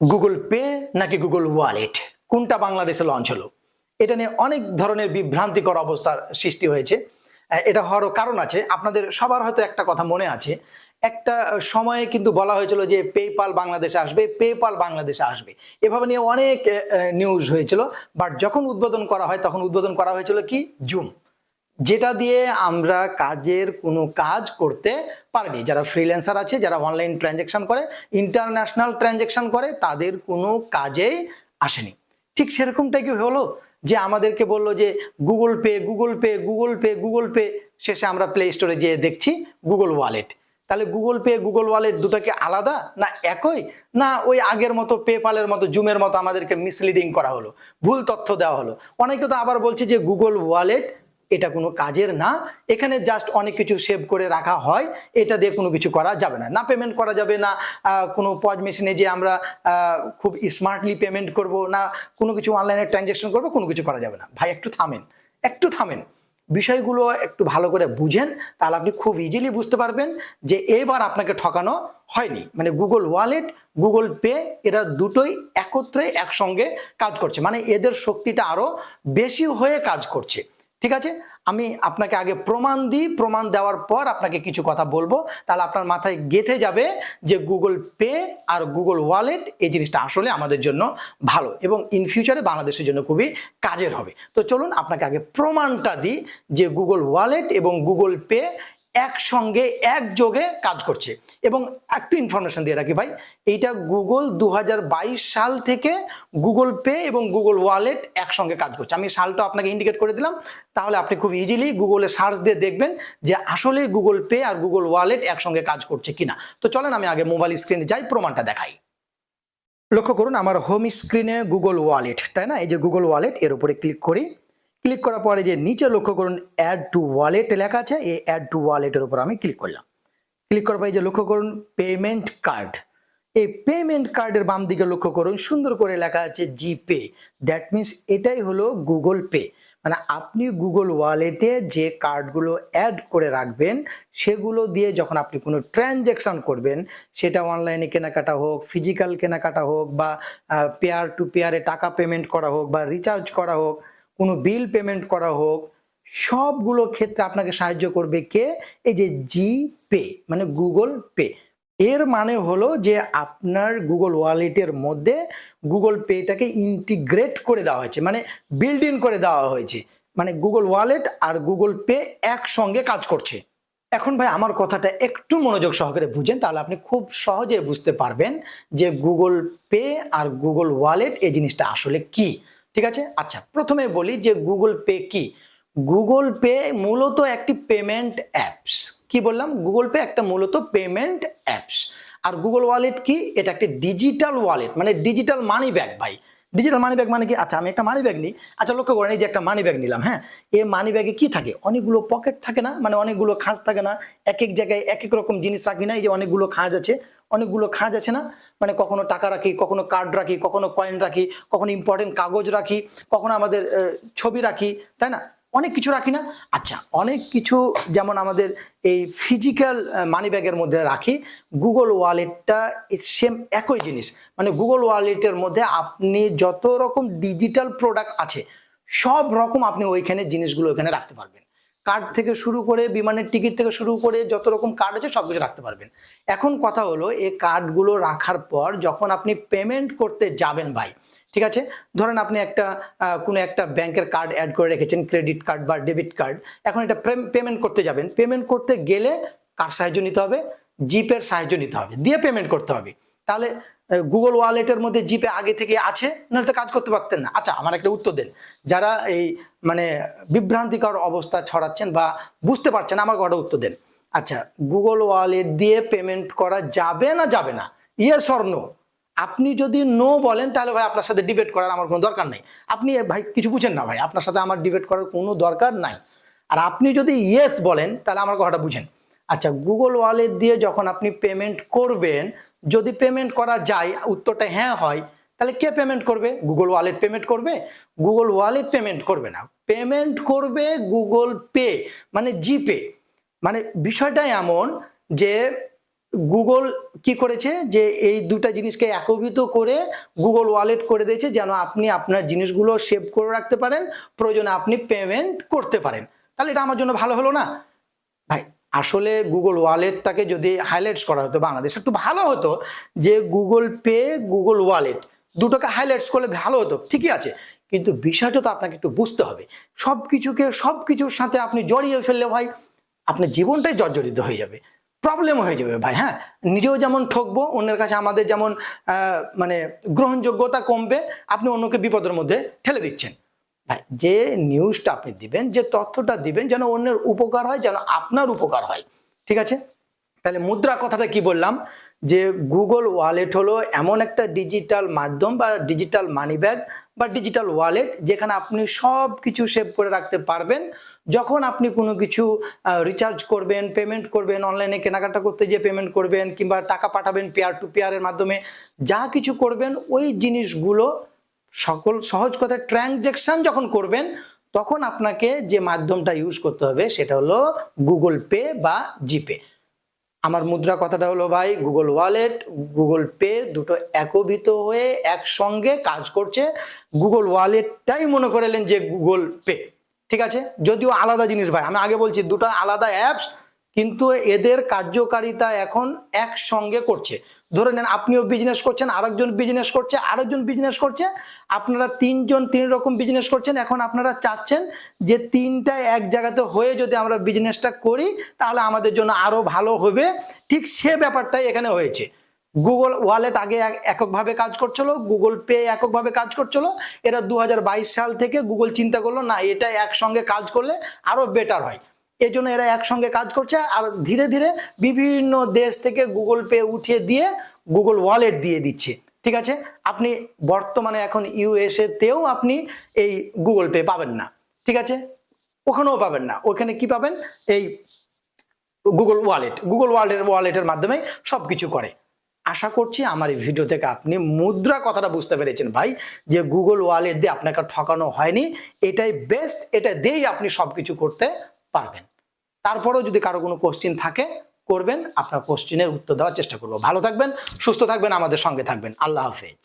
Google Pay নাকি Google wallet কোনটা বাংলাদেশে লঞ্চ হলো? এটা নিয়ে অনেক ধরনের বিভ্রান্তিকর অবস্থার সৃষ্টি হয়েছে। এটা হওয়ারও কারণ আছে। আপনাদের সবার হয়তো একটা কথা মনে আছে। একটা সময়ে কিন্তু বলা হয়েছিল যে পেপাল বাংলাদেশে আসবে পেপাল বাংলাদেশে আসবে। এভাবে নিয়ে অনেক নিউজ হয়েছিল। বাট যখন উদ্বোধন করা হয়, তখন উদ্বোধন করা হয়েছিল কি? জুম যেটা দিয়ে আমরা কাজের কোনো কাজ করতে পারিনি। যারা ফ্রিল্যান্সার আছে, যারা অনলাইন ট্রানজ্যাকশন করে ইন্টারন্যাশনাল ট্রানজ্যাকশন করে, তাদের কোনো কাজেই আসেনি। ঠিক সেরকমটাই কি হলো? যে আমাদেরকে বলল যে, Google Pay Google Pay Google Pay Google Pay. শেষে আমরা প্লে স্টোরে যেয়ে দেখছি গুগল ওয়ালেট তাহলে গুগল পে গুগল ওয়ালেট দুটোকে আলাদা না একই? না ওই আগের মতো পেপালের মতো জুমের মতো আমাদেরকে মিসলিডিং করা হলো, ভুল তথ্য দেওয়া হলো? অনেকে তো আবার বলছে যে, গুগল ওয়ালেট এটা কোনো কাজের না। এখানে জাস্ট অনেক কিছু সেভ করে রাখা হয়। এটা দিয়ে কোনো কিছু করা যাবে না। না পেমেন্ট করা যাবে না। কোনো পজ মেশিনে যে আমরা খুব স্মার্টলি পেমেন্ট করব, না কোনো কিছু অনলাইনে ট্রানজ্যাকশন করব, কোনো কিছু করা যাবে না। ভাই, একটু থামেন। একটু থামেন। বিষয়গুলো একটু ভালো করে বুঝেন, তাহলে আপনি খুব ইজিলি বুঝতে পারবেন যে এবার আপনাকে ঠকানো হয়নি। মানে গুগল ওয়ালেট গুগল পে এরা দুটোই একত্রে একসঙ্গে কাজ করছে। মানে এদের শক্তিটা আরও বেশি হয়ে কাজ করছে। ঠিক আছে? আমি আপনাকে আগে প্রমাণ দিই, প্রমাণ দেওয়ার পর আপনাকে কিছু কথা বলব। তাহলে আপনার মাথায় গেথে যাবে যে গুগল পে আর গুগল ওয়ালেট এই জিনিসটা আসলে আমাদের জন্য ভালো এবং ইন ফিউচারে বাংলাদেশের জন্য খুবই কাজের হবে। তো চলুন আপনাকে আগে প্রমাণটা দিই যে গুগল ওয়ালেট এবং গুগল পে একসঙ্গে, একযোগে কাজ করছে। এবং একটু ইনফরমেশন দিয়ে রাখি ভাই, এইটা গুগল দু হাজার বাইশ সাল থেকে গুগল পে এবং গুগল ওয়ালেট একসঙ্গে কাজ করছে। আমি সালটা আপনাকে ইন্ডিকেট করে দিলাম, তাহলে আপনি খুব ইজিলি গুগলে সার্চ দিয়ে দেখবেন যে আসলে গুগল পে আর গুগল ওয়ালেট একসঙ্গে কাজ করছে কিনা। তো চলেন আমি আগে মোবাইল স্ক্রিনে যাই, প্রমাণটা দেখাই। লক্ষ্য করুন, আমার হোম স্ক্রিনে গুগল ওয়ালেট তাই না? এই যে গুগল ওয়ালেট এর উপরে ক্লিক করি। ক্লিক করার পরে যে নিচে লক্ষ্য করুন অ্যাড টু ওয়ালেট লেখা আছে, এই অ্যাড টু ওয়ালেটের উপর আমি ক্লিক করলাম। ক্লিক করার পরে যে লক্ষ্য করুন পেমেন্ট কার্ড এই পেমেন্ট কার্ডের বাম দিকে লক্ষ্য করুন, সুন্দর করে লেখা আছে জিপে দ্যাট মিন্স এটাই হলো গুগল পে মানে আপনি গুগল ওয়ালেটে যে কার্ডগুলো অ্যাড করে রাখবেন, সেগুলো দিয়ে যখন আপনি কোনো ট্রানজ্যাকশন করবেন, সেটা অনলাইনে কেনাকাটা হোক ফিজিক্যাল কেনাকাটা হোক বা পেয়ার টু পেয়ারে টাকা পেমেন্ট করা হোক বা রিচার্জ করা হোক কোনো বিল পেমেন্ট করা হোক, সবগুলো ক্ষেত্রে আপনাকে সাহায্য করবে কে? এই যে জি পে মানে গুগল পে এর মানে হলো যে আপনার গুগল ওয়ালেটের মধ্যে গুগল পেটাকে ইন্টিগ্রেট করে দেওয়া হয়েছে মানে বিল্ড ইন করে দেওয়া হয়েছে। মানে গুগল ওয়ালেট আর গুগল পে একসঙ্গে কাজ করছে। এখন ভাই আমার কথাটা একটু মনোযোগ সহকারে বুঝেন, তাহলে আপনি খুব সহজে বুঝতে পারবেন যে গুগল পে আর গুগল ওয়ালেট এই জিনিসটা আসলে কি। ঠিক আছে? আচ্ছা প্রথমে বলি যে গুগল পে কি? গুগল পে মূলত একটি পেমেন্ট অ্যাপস কি বললাম? গুগল পে একটা মূলত পেমেন্ট অ্যাপস আর গুগল ওয়ালেট কি? এটা একটি ডিজিটাল ওয়ালেট মানে ডিজিটাল মানি ব্যাগ ভাই। ডিজিটাল মানি ব্যাগ মানে কি? আচ্ছা আমি একটা মানি ব্যাগ নিই। আচ্ছা লক্ষ্য করেন, এই যে একটা মানি ব্যাগ নিলাম হ্যাঁ? এই মানি ব্যাগে কি থাকে? অনেকগুলো পকেট থাকে না? মানে অনেকগুলো খাঁজ থাকে না? এক এক জায়গায় এক এক রকম জিনিস রাখি না? এই যে অনেকগুলো খাঁজ আছে। অনেকগুলো খাঁজ আছে না? মানে কখনো টাকা রাখি, কখনো কার্ড রাখি, কখনো কয়েন রাখি, কখনো ইম্পর্টেন্ট কাগজ রাখি, কখনো আমাদের ছবি রাখি, তাই না? অনেক কিছু রাখি না। আচ্ছা অনেক কিছু যেমন আমাদের এই ফিজিক্যাল মানি ব্যাগের মধ্যে রাখি। গুগল ওয়ালেটটা সেম একই জিনিস। মানে গুগল ওয়ালেটের মধ্যে আপনি যত রকম ডিজিটাল প্রোডাক্ট আছে, সব রকম আপনি ওইখানে জিনিসগুলো ওইখানে রাখতে পারবেন। কার্ড থেকে শুরু করে বিমানের টিকিট থেকে শুরু করে যত রকম কার্ড আছে সব কিছু রাখতে পারবেন। এখন কথা হলো, এই কার্ডগুলো রাখার পর যখন আপনি পেমেন্ট করতে যাবেন ভাই, ঠিক আছে? ধরেন আপনি একটা কোনো একটা ব্যাংকের কার্ড অ্যাড করে রেখেছেন ক্রেডিট কার্ড বা ডেবিট কার্ড এখন এটা পেমেন্ট করতে যাবেন। পেমেন্ট করতে গেলে কার সাহায্য নিতে হবে? জিপের সাহায্য নিতে হবে। দিয়ে পেমেন্ট করতে হবে। তাহলে গুগল ওয়ালেটের মধ্যে জিপে আগে থেকে আছে? নাহলে তো কাজ করতে পারতেন না। আচ্ছা আমার একটা উত্তর দেন। যারা এই মানে বিভ্রান্তিকর অবস্থা ছড়াচ্ছেন বা বুঝতে পারছেন, আমার কথা উত্তর দেন। আচ্ছা গুগল ওয়ালেট দিয়ে পেমেন্ট করা যাবে না যাবে না? ইয়ে স্বর্ণ আপনি যদি নো বলেন, তাহলে ভাই আপনার সাথে ডিবেট করার আমার কোনো দরকার নেই। আপনি, ভাই, কিছু বুঝেন না ভাই, আপনার সাথে আমার ডিবেট করার কোনো দরকার নাই। আর আপনি যদি ইয়েস বলেন, তাহলে আমার কথাটা বুঝেন। আচ্ছা গুগল ওয়ালেট দিয়ে যখন আপনি পেমেন্ট করবেন, যদি পেমেন্ট করা যায়, উত্তরটা হ্যাঁ হয়, তাহলে কে পেমেন্ট করবে? গুগল ওয়ালেট পেমেন্ট করবে? গুগল ওয়ালেট পেমেন্ট করবে না। পেমেন্ট করবে গুগল পে মানে জিপে মানে বিষয়টা এমন যে গুগল কি করেছে? যে এই দুটা জিনিসকে একত্রিত করে গুগল ওয়ালেট করে দিয়েছে, যেন আপনি আপনার জিনিসগুলো সেভ করে রাখতে পারেন। প্রয়োজনে আপনি পেমেন্ট করতে পারেন। তাহলে এটা আমার জন্য ভালো হলো না? ভাই আসলে গুগল ওয়ালেটটাকে যদি হাইলাইটস করা হতো বাংলাদেশে, একটু ভালো হতো যে গুগল পে গুগল ওয়ালেট দুটোকে হাইলাইটস করলে ভালো হতো, ঠিকই আছে। কিন্তু বিষয়টা তো আপনাকে একটু বুঝতে হবে। সব কিছুকে সব কিছুর সাথে আপনি জড়িয়ে ফেললে ভাই, আপনার জীবনটাই জর্জরিত হয়ে যাবে। প্রবলেম হয়ে যাবে ভাই হ্যাঁ? নিজেও যেমন ঠকবো, অন্যের কাছে আমাদের যেমন মানে গ্রহণযোগ্যতা কমবে, আপনি অন্যকে বিপদের মধ্যে ঠেলে দিচ্ছেন। যে নিউজটা আপনি দিবেন, যে তথ্যটা দিবেন যেন অন্যের উপকার হয়, যেন আপনার উপকার হয়। ঠিক আছে? তাহলে মুদ্রা কথাটা কি বললাম? যে গুগল ওয়ালেট হলো এমন একটা ডিজিটাল মাধ্যম বা ডিজিটাল মানি ব্যাগ বা ডিজিটাল ওয়ালেট যেখানে আপনি সব কিছু সেভ করে রাখতে পারবেন। যখন আপনি কোনো কিছু রিচার্জ করবেন পেমেন্ট করবেন অনলাইনে কেনাকাটা করতে গিয়ে পেমেন্ট করবেন কিংবা টাকা পাঠাবেন পেয়ার টু পেয়ারের মাধ্যমে, যা কিছু করবেন, ওই জিনিসগুলো সকল সহজ কথায় ট্রানজ্যাকশন যখন করবেন, তখন আপনাকে যে মাধ্যমটা ইউজ করতে হবে সেটা হলো গুগল পে বা জিপে। আমার মুদ্রা কথাটা হলো, ভাই, গুগল ওয়ালেট, গুগল পে দুটো একীভূত হয়ে একসঙ্গে কাজ করছে। গুগল ওয়ালেটটাই মনে করলেন যে গুগল পে। ঠিক আছে? যদিও আলাদা জিনিস ভাই, আমি আগে বলছি দুটো আলাদা অ্যাপস কিন্তু এদের কার্যকারিতা এখন একসঙ্গে করছে। ধরে নেন আপনিও বিজনেস করছেন, আরেকজন বিজনেস করছে, আরেকজন বিজনেস করছে, আপনারা তিনজন তিন রকম বিজনেস করছেন, এখন আপনারা চাচ্ছেন যে তিনটা এক জায়গাতে হয়ে যদি আমরা বিজনেসটা করি, তাহলে আমাদের জন্য আরও ভালো হবে। ঠিক সে ব্যাপারটাই এখানে হয়েছে। গুগল ওয়ালেট আগে এক- এককভাবে কাজ করছিল গুগল পে এককভাবে কাজ করছিল, এরা দু হাজার বাইশ সাল থেকে গুগল চিন্তা করল, না, এটা একসঙ্গে কাজ করলে আরও বেটার হয়। এই জন্য এরা একসঙ্গে কাজ করছে আর ধীরে ধীরে বিভিন্ন দেশ থেকে গুগল পে উঠিয়ে দিয়ে গুগল ওয়ালেট দিয়ে দিচ্ছে। ঠিক আছে? আপনি বর্তমানে এখন ইউএসএ তেও আপনি এই গুগল পে পাবেন না। ঠিক আছে? ওখানেও পাবেন না। ওখানে কি পাবেন? এই গুগল ওয়ালেট। গুগল ওয়ালেট, ওয়ালেটের মাধ্যমে সব কিছু করে। আশা করছি আমার এই ভিডিও থেকে আপনি মুদ্রা কথাটা বুঝতে পেরেছেন ভাই, যে গুগল ওয়ালেট দিয়ে আপনাকে ঠকানো হয়নি। এটাই বেস্ট এটা দিয়েই আপনি সব কিছু করতে পারবেন। তারপরেও যদি কারও কোনো কোশ্চিন থাকে, করবেন। আপনার কোশ্চিনের উত্তর দেওয়ার চেষ্টা করব। ভালো থাকবেন, সুস্থ থাকবেন, আমাদের সঙ্গে থাকবেন। আল্লাহ হাফেজ।